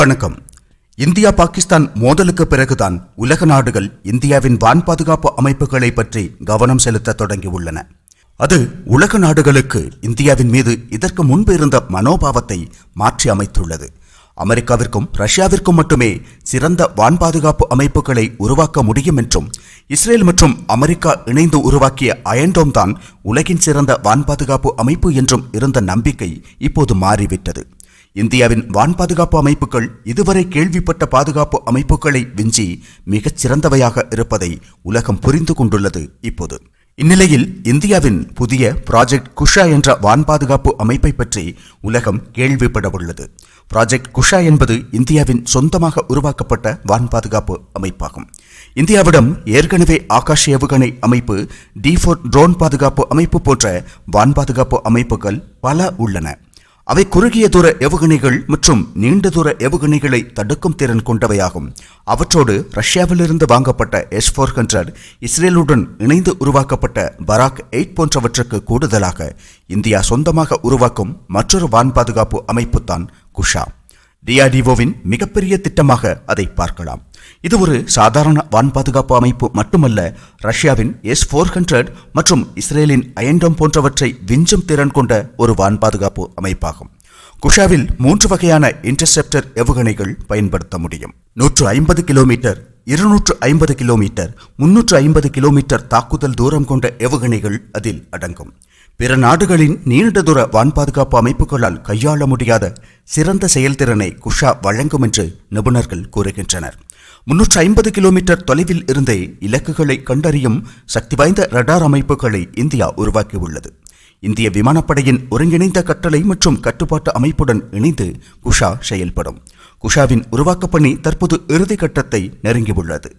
வணக்கம். இந்தியா பாகிஸ்தான் மோதலுக்கு பிறகுதான் உலக நாடுகள் இந்தியாவின் வான் பாதுகாப்பு அமைப்புகளை பற்றி கவனம் செலுத்த தொடங்கியுள்ளன. அது உலக நாடுகளுக்கு இந்தியாவின் மீது இதற்கு முன்பு இருந்த மனோபாவத்தை மாற்றி அமைத்துள்ளது. அமெரிக்காவிற்கும் ரஷ்யாவிற்கும் மட்டுமே சிறந்த வான் பாதுகாப்பு அமைப்புகளை உருவாக்க முடியும் என்றும் இஸ்ரேல் மற்றும் அமெரிக்கா இணைந்து உருவாக்கிய அயன்டோம் தான் உலகின் சிறந்த வான் பாதுகாப்பு அமைப்பு என்றும் இருந்த நம்பிக்கை இப்போது மாறிவிட்டது. இந்தியாவின் வான் பாதுகாப்பு அமைப்புகள் இதுவரை கேள்விப்பட்ட பாதுகாப்பு அமைப்புகளை விஞ்சி மிகச் சிறந்தவையாக இருப்பதை உலகம் புரிந்து கொண்டுள்ளது இப்போது. இந்நிலையில் இந்தியாவின் புதிய ப்ராஜெக்ட் குஷா என்ற வான் பாதுகாப்பு அமைப்பை பற்றி உலகம் கேள்விப்படவுள்ளது ப்ராஜெக்ட் குஷா என்பது இந்தியாவின் சொந்தமாக உருவாக்கப்பட்ட வான் பாதுகாப்பு அமைப்பாகும். இந்தியாவிடம் ஏற்கனவே ஆகாஷ் ஏவுகணை அமைப்பு டி ஃபோர் ட்ரோன் பாதுகாப்பு அமைப்பு போன்ற வான் பாதுகாப்பு அமைப்புகள் பல உள்ளன. அவை குறுகிய தூர ஏவுகணைகள் மற்றும் நீண்ட தூர ஏவுகணைகளை தடுக்கும் திறன் கொண்டவையாகும். அவற்றோடு ரஷ்யாவிலிருந்து வாங்கப்பட்ட எஸ் ஃபோர் ஹண்ட்ரட் இஸ்ரேலுடன் இணைந்து உருவாக்கப்பட்ட பராக் எயிட் போன்றவற்றுக்கு கூடுதலாக இந்தியா சொந்தமாக உருவாக்கும் மற்றொரு வான் பாதுகாப்பு அமைப்புத்தான் குஷா. டிஆர்டிஓவின் மிகப்பெரிய திட்டமாக அதை பார்க்கலாம். இது ஒரு சாதாரண வான் பாதுகாப்பு அமைப்பு மட்டுமல்ல ரஷ்யாவின் எஸ் ஃபோர் ஹண்ட்ரட் மற்றும் இஸ்ரேலின் அயன்டோம் போன்றவற்றை விஞ்சும் திறன் கொண்ட ஒரு வான் பாதுகாப்பு அமைப்பாகும். குஷாவில் மூன்று வகையான இன்டர்செப்டர் ஏவுகணைகள் பயன்படுத்த முடியும். நூற்று ஐம்பது கிலோமீட்டர் இருநூற்று ஐம்பது கிலோமீட்டர் முன்னூற்று ஐம்பது கிலோமீட்டர் தாக்குதல் தூரம் கொண்ட ஏவுகணைகள் அதில் அடங்கும். பிற நாடுகளின் நீண்ட தூர வான் பாதுகாப்பு அமைப்புகளால் கையாள முடியாத சிறந்த செயல்திறனை குஷா வழங்கும் என்று நிபுணர்கள் கூறுகின்றனர். முன்னூற்று ஐம்பது கிலோமீட்டர் தொலைவில் இருந்தே இலக்குகளை கண்டறியும் சக்தி வாய்ந்த ரடார் அமைப்புகளை இந்தியா உருவாக்கியுள்ளது. இந்திய விமானப்படையின் ஒருங்கிணைந்த கட்டளை மற்றும் கட்டுப்பாட்டு அமைப்புடன் இணைந்து குஷா செயல்படும். குஷாவின் உருவாக்கப் பணி தற்போது இறுதி கட்டத்தை நெருங்கியுள்ளது.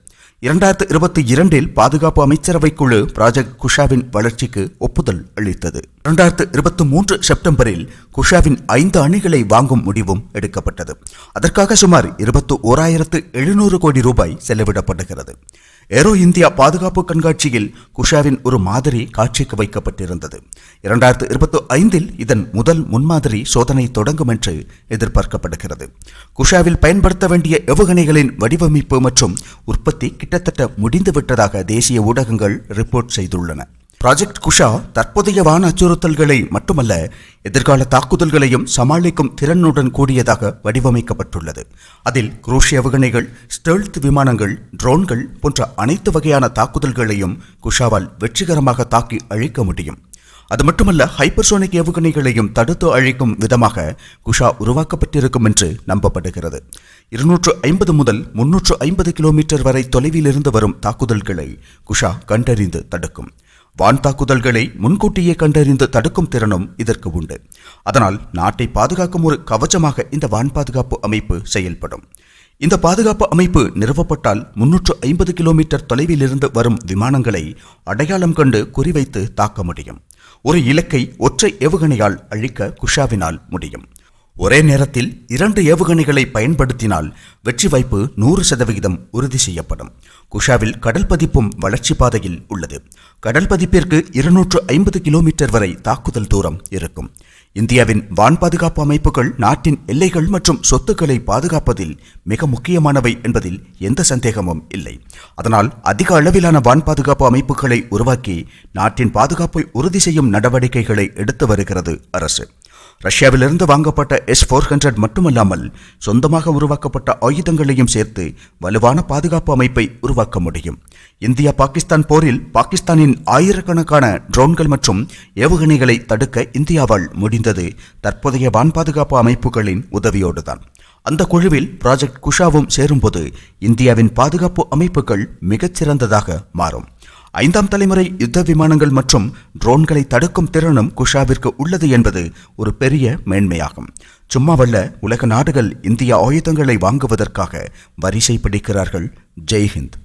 இரண்டாயிரத்து இருபத்தி இரண்டில் பாதுகாப்பு அமைச்சரவை குழு ப்ராஜெக்ட் குஷாவின் வளர்ச்சிக்கு ஒப்புதல் அளித்தது. இரண்டாயிரத்து இருபத்தி மூன்று செப்டம்பரில் குஷாவின் ஐந்து அணிகளை வாங்கும் முடிவும் எடுக்கப்பட்டது. அதற்காக சுமார் இருபத்தி ஓராயிரத்து எழுநூறு கோடி ரூபாய் செலவிடப்படுகிறது. ஏரோ இந்தியா பாதுகாப்பு கண்காட்சியில் குஷாவின் ஒரு மாதிரி காட்சிக்கு வைக்கப்பட்டிருந்தது. இரண்டாயிரத்து இருபத்தி ஐந்தில் இதன் முதல் முன்மாதிரி சோதனை தொடங்கும் என்று எதிர்பார்க்கப்படுகிறது. குஷாவில் பயன்படுத்த வேண்டிய ஏவுகணைகளின் வடிவமைப்பு மற்றும் உற்பத்தி கிட்டத்தட்ட முடிந்துவிட்டதாக தேசிய ஊடகங்கள் ரிப்போர்ட் செய்துள்ளன. ப்ராஜெக்ட் குஷா தற்போதைய வான அச்சுறுத்தல்களை மட்டுமல்ல எதிர்கால தாக்குதல்களையும் சமாளிக்கும் திறனுடன் கூடியதாக வடிவமைக்கப்பட்டுள்ளது. அதில் குரூஷ் ஏவுகணைகள் ஸ்டெல்த் விமானங்கள் ட்ரோன்கள் போன்ற அனைத்து வகையான தாக்குதல்களையும் குஷாவால் வெற்றிகரமாக தாக்கி அழிக்க முடியும். அது மட்டுமல்ல ஹைப்பர்சோனிக் ஏவுகணைகளையும் தடுத்து அழிக்கும் விதமாக குஷா உருவாக்கப்பட்டிருக்கும் என்று நம்பப்படுகிறது. இருநூற்று ஐம்பது முதல் முன்னூற்று ஐம்பது கிலோமீட்டர் வரை தொலைவில் இருந்து வரும் தாக்குதல்களை குஷா கண்டறிந்து தடுக்கும். வான் தாக்குதல்களை முன்கூட்டியே கண்டறிந்து தடுக்கும் திறனும் இதற்கு உண்டு. அதனால் நாட்டை பாதுகாக்கும் ஒரு கவச்சமாக இந்த வான் பாதுகாப்பு அமைப்பு செயல்படும். இந்த பாதுகாப்பு அமைப்பு நிறுவப்பட்டால் முன்னூற்று ஐம்பது கிலோமீட்டர் தொலைவில் இருந்து வரும் விமானங்களை அடையாளம் கண்டு குறிவைத்து தாக்க முடியும். ஒரு இலக்கை ஒற்றை ஏவுகணையால் அழிக்க குஷாவினால் முடியும். ஒரே நேரத்தில் இரண்டு ஏவுகணைகளை பயன்படுத்தினால் வெற்றி வாய்ப்பு நூறு சதவிகிதம் உறுதி செய்யப்படும். குஷாவில் கடல் பதிப்பும் வளர்ச்சி பாதையில் உள்ளது. கடல் பதிப்பிற்கு இருநூற்று ஐம்பது கிலோமீட்டர் வரை தாக்குதல் தூரம் இருக்கும். இந்தியாவின் வான் பாதுகாப்பு அமைப்புகள் நாட்டின் எல்லைகள் மற்றும் சொத்துக்களை பாதுகாப்பதில் மிக முக்கியமானவை என்பதில் எந்த சந்தேகமும் இல்லை. அதனால் அதிக அளவிலான வான் பாதுகாப்பு அமைப்புகளை உருவாக்கி நாட்டின் பாதுகாப்பை உறுதி செய்யும் நடவடிக்கைகளை எடுத்து வருகிறது அரசு. ரஷ்யாவிலிருந்து வாங்கப்பட்ட எஸ் ஃபோர் ஹண்ட்ரட் மட்டுமல்லாமல் சொந்தமாக உருவாக்கப்பட்ட ஆயுதங்களையும் சேர்த்து வலுவான பாதுகாப்பு அமைப்பை உருவாக்க முடியும். இந்தியா பாகிஸ்தான் போரில் பாகிஸ்தானின் ஆயிரக்கணக்கான ட்ரோன்கள் மற்றும் ஏவுகணைகளை தடுக்க இந்தியாவால் முடிந்தது. தற்போதைய வான் பாதுகாப்பு அமைப்புகளின் உதவியோடுதான். அந்த குழுவில் ப்ராஜெக்ட் குஷாவும் சேரும்போது இந்தியாவின் பாதுகாப்பு அமைப்புகள் மிகச்சிறந்ததாக மாறும். ஐந்தாம் தலைமுறை யுத்த விமானங்கள் மற்றும் ட்ரோன்களை தடுக்கும் திறனும் குஷாவிற்கு உள்ளது என்பது ஒரு பெரிய மேன்மையாகும். சும்மாவல்ல உலக நாடுகள் இந்திய ஆயுதங்களை வாங்குவதற்காக வரிசை பிடிக்கிறார்கள். ஜெய்ஹிந்த்.